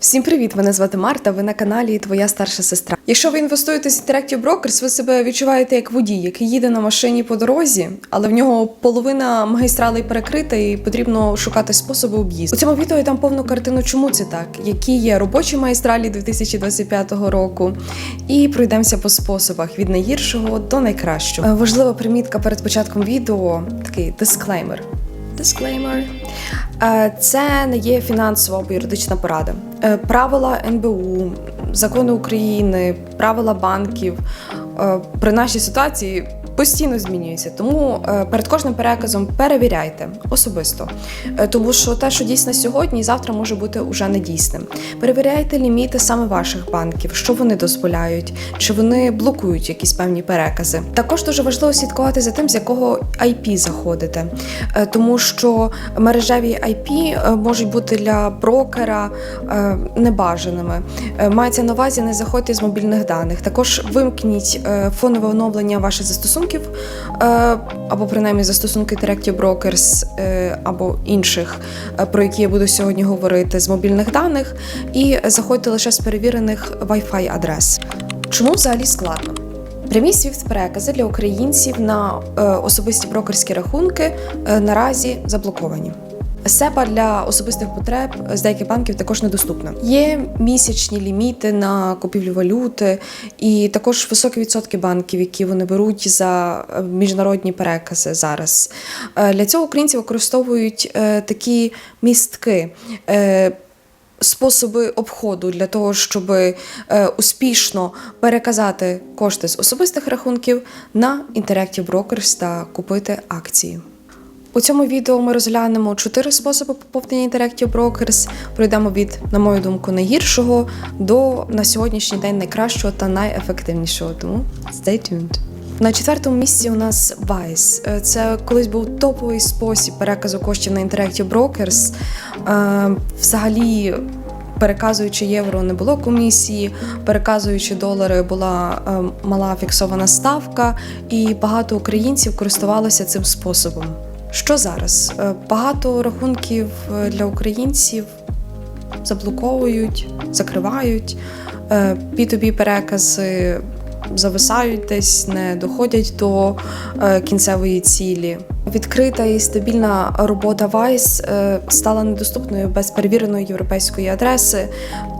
Всім привіт! Мене звати Марта. Ви на каналі Твоя старша сестра. Якщо ви інвестуєте з Interactive Brokers, ви себе відчуваєте як водій, який їде на машині по дорозі, але в нього половина магістралей перекрита і потрібно шукати способи об'їзду. У цьому відео я дам повну картину, чому це так, які є робочі магістралі 2025 року, і пройдемося по способах від найгіршого до найкращого. Е, Важлива примітка перед початком відео такий дисклеймер. Disclaimer. Е, Це не є фінансова або юридична порада. Е, Правила НБУ, закони України, правила банків е, при нашій ситуації постійно змінюються. Тому е, перед кожним переказом перевіряйте особисто. Е, Тому що те, що дійсно сьогодні, завтра може бути уже недійсним. Перевіряйте ліміти саме ваших банків, що вони дозволяють, чи вони блокують якісь певні перекази. Також дуже важливо слідкувати за тим, з якого IP заходите, Е, тому що мережеві IP можуть бути для брокера небажаними. Мається на увазі, не заходьте з мобільних даних. Також вимкніть фонове оновлення ваших застосунків, е, або принаймні застосунки Interactive Brokers, е, або інших, е, про які я буду сьогодні говорити, з мобільних даних, і заходьте лише з перевірених Wi-Fi адрес. Чому взагалі складно? Прямі свіфт перекази для українців на особисті брокерські рахунки наразі заблоковані. SEPA для особистих потреб з деяких банків також недоступна. Є місячні ліміти на купівлю валюти, і також високі відсотки банків, які вони беруть за е, міжнародні перекази зараз. Е, Для цього українці використовують е, такі містки. способи обходу для того, щоб успішно переказати кошти з особистих рахунків на Interactive Brokers та купити акції. У цьому відео ми розглянемо чотири способи поповнення Interactive Brokers. Пройдемо від, на мою думку, найгіршого до на сьогоднішній день найкращого та найефективнішого. Тому stay tuned. На четвертому місці у нас Vice. Е, Це колись був топовий спосіб переказу коштів на Interactive Brokers. Е, Взагалі. Переказуючи євро, не було комісії, переказуючи долари, була е, мала фіксована ставка, і багато українців користувалося цим способом. Що зараз? Е, Багато рахунків е, для українців заблоковують, закривають, е, P2B перекази зависають десь, не доходять до е, кінцевої цілі. Відкрита і стабільна робота Vice е, стала недоступною без перевіреної європейської адреси,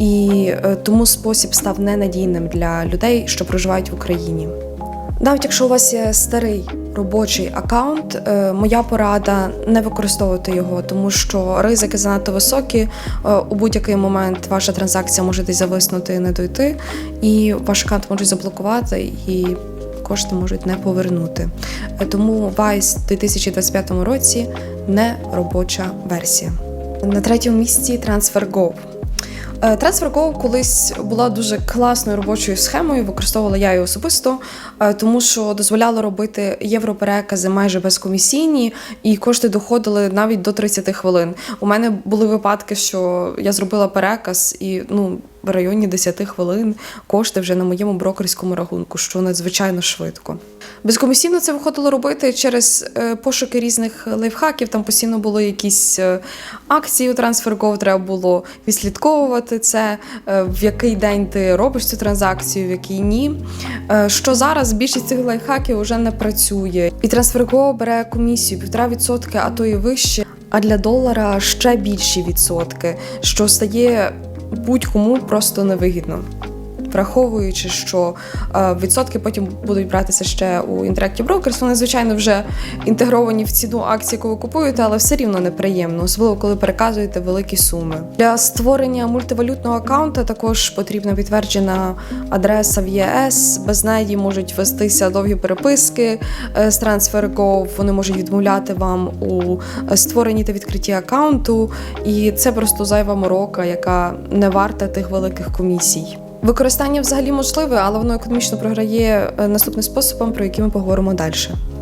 і е, тому спосіб став ненадійним для людей, що проживають в Україні. Навіть якщо у вас є старий робочий аккаунт, е, моя порада не використовувати його, тому що ризики занадто високі. Е, У будь-який момент ваша транзакція може десь зависнути і не дойти, і ваш аккаунт можуть заблокувати і кошти можуть не повернути. Е, Тому Vice в 2025 році не робоча версія. На третьому місці TransferGo. Е, TransferGo колись була дуже класною робочою схемою, використовувала я її особисто, е, тому що дозволяло робити європерекази майже безкомісійні, і кошти доходили навіть до 30 хвилин. У мене були випадки, що я зробила переказ і ну. В районі 10 хвилин кошти вже на моєму брокерському рахунку, що надзвичайно швидко. Безкомісійно це виходило робити через е, пошуки різних лайфхаків. Там постійно були якісь е, акції у TransferGo, треба було відслідковувати це, е, в який день ти робиш цю транзакцію, в який ні. Що зараз більшість цих лайфхаків вже не працює. І TransferGo бере комісію 1,5%, а то і вище. А для долара ще більші відсотки, що стає будь-кому просто невигідно. Враховуючи, що е, відсотки потім будуть братися ще у Interactive Brokers, вони, звичайно, вже інтегровані в ціну акції, яку ви купуєте, але все рівно неприємно, особливо коли переказуєте великі суми. Для створення мультивалютного аккаунта також потрібна підтверджена адреса в ЄС. Без неї можуть вестися довгі переписки е, з TransferGo, Вони можуть відмовляти вам у створенні та відкритті аккаунту, і це просто зайва морока, яка не варта тих великих комісій. Використання взагалі можливе, але воно економічно програє е, наступним способом, про який ми поговоримо далі.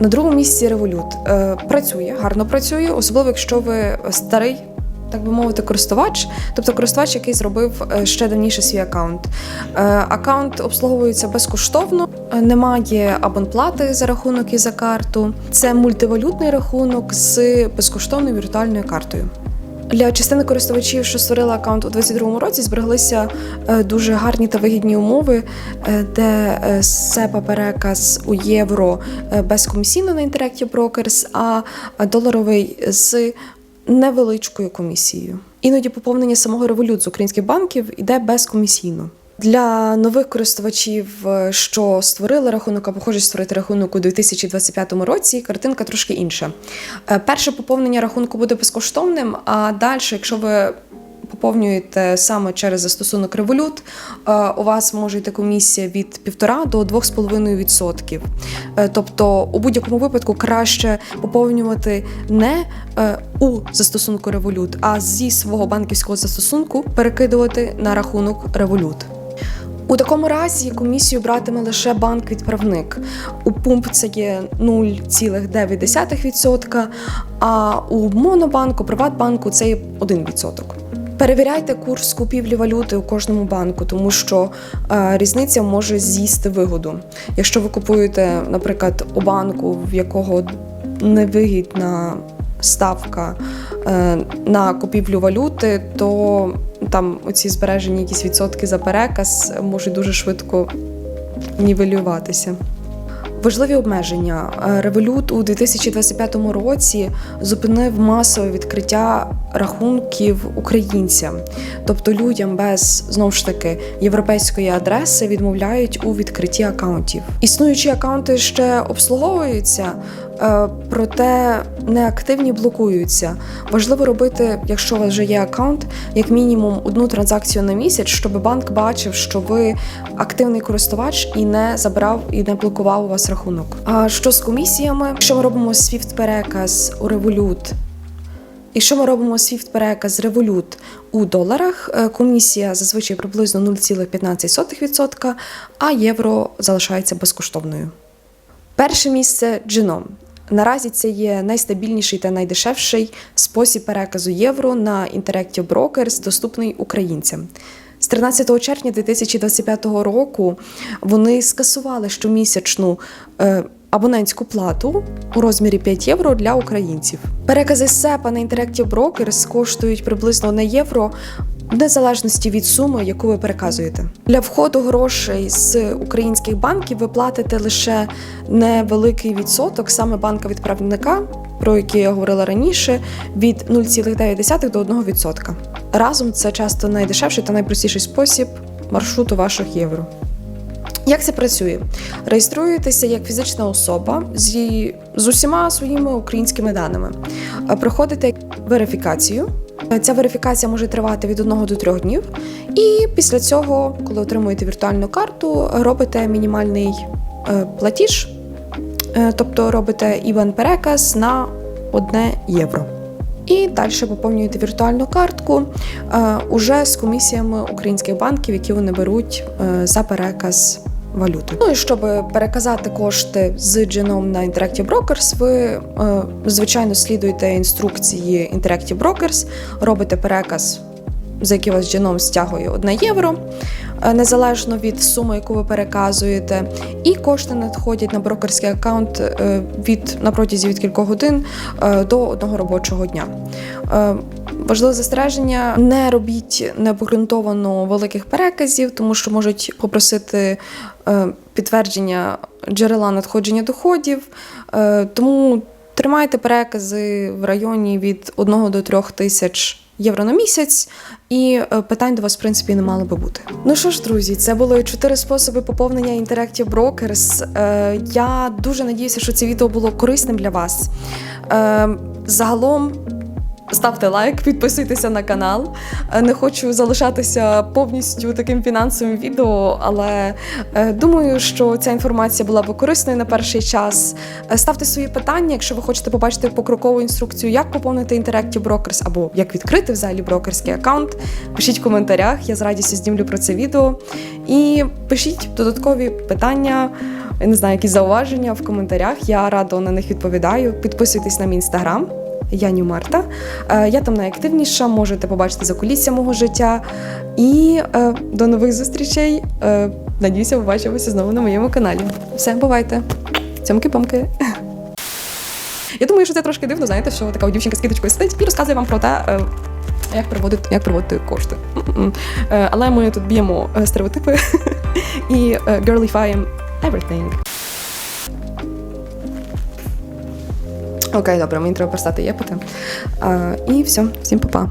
На другому місці. Е, працює, гарно працює, особливо якщо ви старий. Так би мовити, користувач, тобто користувач, який зробив е, ще давніше свій аккаунт. Е, Аккаунт обслуговується безкоштовно, немає абонплати за рахунок і за карту. Це мультивалютний рахунок з безкоштовною віртуальною картою. Для частини користувачів, що створили аккаунт у 2022 році, збереглися е, дуже гарні та вигідні умови, е, де СЕПА переказ у євро е, безкомісійно на Interactive Brokers, а доларовий з невеличкою комісією. Іноді поповнення самого револют з українських банків іде безкомісійно. Для нових користувачів, е, що створили рахунок або хочуть створити рахунок у 2025 році, картинка трошки інша. Е, Перше поповнення рахунку буде безкоштовним, а далі, якщо ви поповнюєте саме через застосунок е, у вас може йти комісія від 1,5 до 2,5%. Е, Тобто, у будь-якому випадку краще поповнювати не у застосунку Revolut, а зі свого банківського застосунку перекидувати на рахунок Revolut. У такому разі комісію братиме лише банк-відправник. У пумп це є 0,9%, а у Монобанку, Приватбанку це є 1%. Перевіряйте курс купівлі валюти у кожному банку, тому що е, різниця може з'їсти вигоду. Якщо ви купуєте, наприклад, у банку, в якого невигідна ставка е, на купівлю валюти, то там оці збережені якісь відсотки за переказ можуть дуже швидко нівелюватися. Важливі обмеження. Е, Револют у 2025 році зупинив масове відкриття рахунків українцям, тобто людям без знову ж таки європейської адреси відмовляють у відкритті акаунтів. Існуючі акаунти ще обслуговуються, проте неактивні блокуються. Важливо робити, якщо у вас вже є акаунт, як мінімум одну транзакцію на місяць, щоб банк бачив, що ви активний користувач і не забрав і не блокував у вас рахунок. А що з комісіями? Якщо ми робимо SWIFT переказ у Revolut, Якщо ми робимо SWIFT переказ Revolut у доларах, е, комісія зазвичай приблизно 0,15%, а євро залишається безкоштовною. Перше місце Genome. Наразі це є найстабільніший та найдешевший спосіб переказу євро на Interactive Brokers, доступний українцям. З 13 червня 2025 року вони скасували щомісячну е, абонентську плату у розмірі 5 євро для українців. Перекази СЕПа на Interactive Brokers коштують приблизно 1 євро. В незалежності від суми, яку ви переказуєте, для входу грошей з українських банків ви платите лише невеликий відсоток, саме банка відправника, про який я говорила раніше, від 0,9 до 1%. Разом це часто найдешевший та найпростіший спосіб маршруту ваших євро. Як це працює? Реєструєтеся як фізична особа зі, з усіма своїми українськими даними. Проходите верифікацію. Е, Ця верифікація може тривати від 1 до 3 днів. І після цього, коли отримуєте віртуальну карту, робите мінімальний е, платіж, е, тобто робите іван переказ на 1 євро. І далі поповнюєте віртуальну картку уже з комісіями українських банків, які вони беруть за переказ валюти. Ну і щоб переказати кошти з Genome на Interactive Brokers, ви е, звичайно слідуєте інструкції Interactive Brokers, робите переказ, за який вас Genome стягує 1 євро. е, Незалежно від суми, яку ви переказуєте, і кошти надходять на брокерський аккаунт е, від на протязі від кількох годин до одного робочого дня. Важливе застереження: не робіть необґрунтовано великих переказів, тому що можуть попросити е, підтвердження джерела надходження доходів. Е, Тому тримайте перекази в районі від 1 до 3 тисяч євро на місяць, і е, питань до вас, в принципі, не мало би бути. Ну що ж, друзі, це були чотири способи поповнення Interactive Brokers. Е, Я дуже надіюся, що це відео було корисним для вас. Е, Загалом. Ставте лайк, підписуйтеся на канал. Е, Не хочу залишатися повністю таким фінансовим відео, але е, думаю, що ця інформація була б корисною на перший час. Е, Ставте свої питання, якщо ви хочете побачити покрокову інструкцію, як поповнити Interactive Brokers або як відкрити взагалі брокерський аккаунт. Пишіть в коментарях, я з радістю знімлю про це відео. І пишіть додаткові питання. Не знаю, якісь зауваження в коментарях. Я радо на них відповідаю. Підписуйтесь на мій інстаграм. Я Ню Марта. Е, Я там найактивніша, можете побачити за кулісся мого життя. І е, до нових зустрічей. Е, Надіюся, побачимося знову на моєму каналі. Все, бувайте. Цьомки-помки. Я думаю, що це трошки дивно, знаєте, що така дівчинка з киточкою сидить і розказує вам про те, Як проводити, як проводити кошти. Але ми тут б'ємо стереотипи і girlifying everything. Окей, добре, мені треба перестати єпати. І все, всім па-па.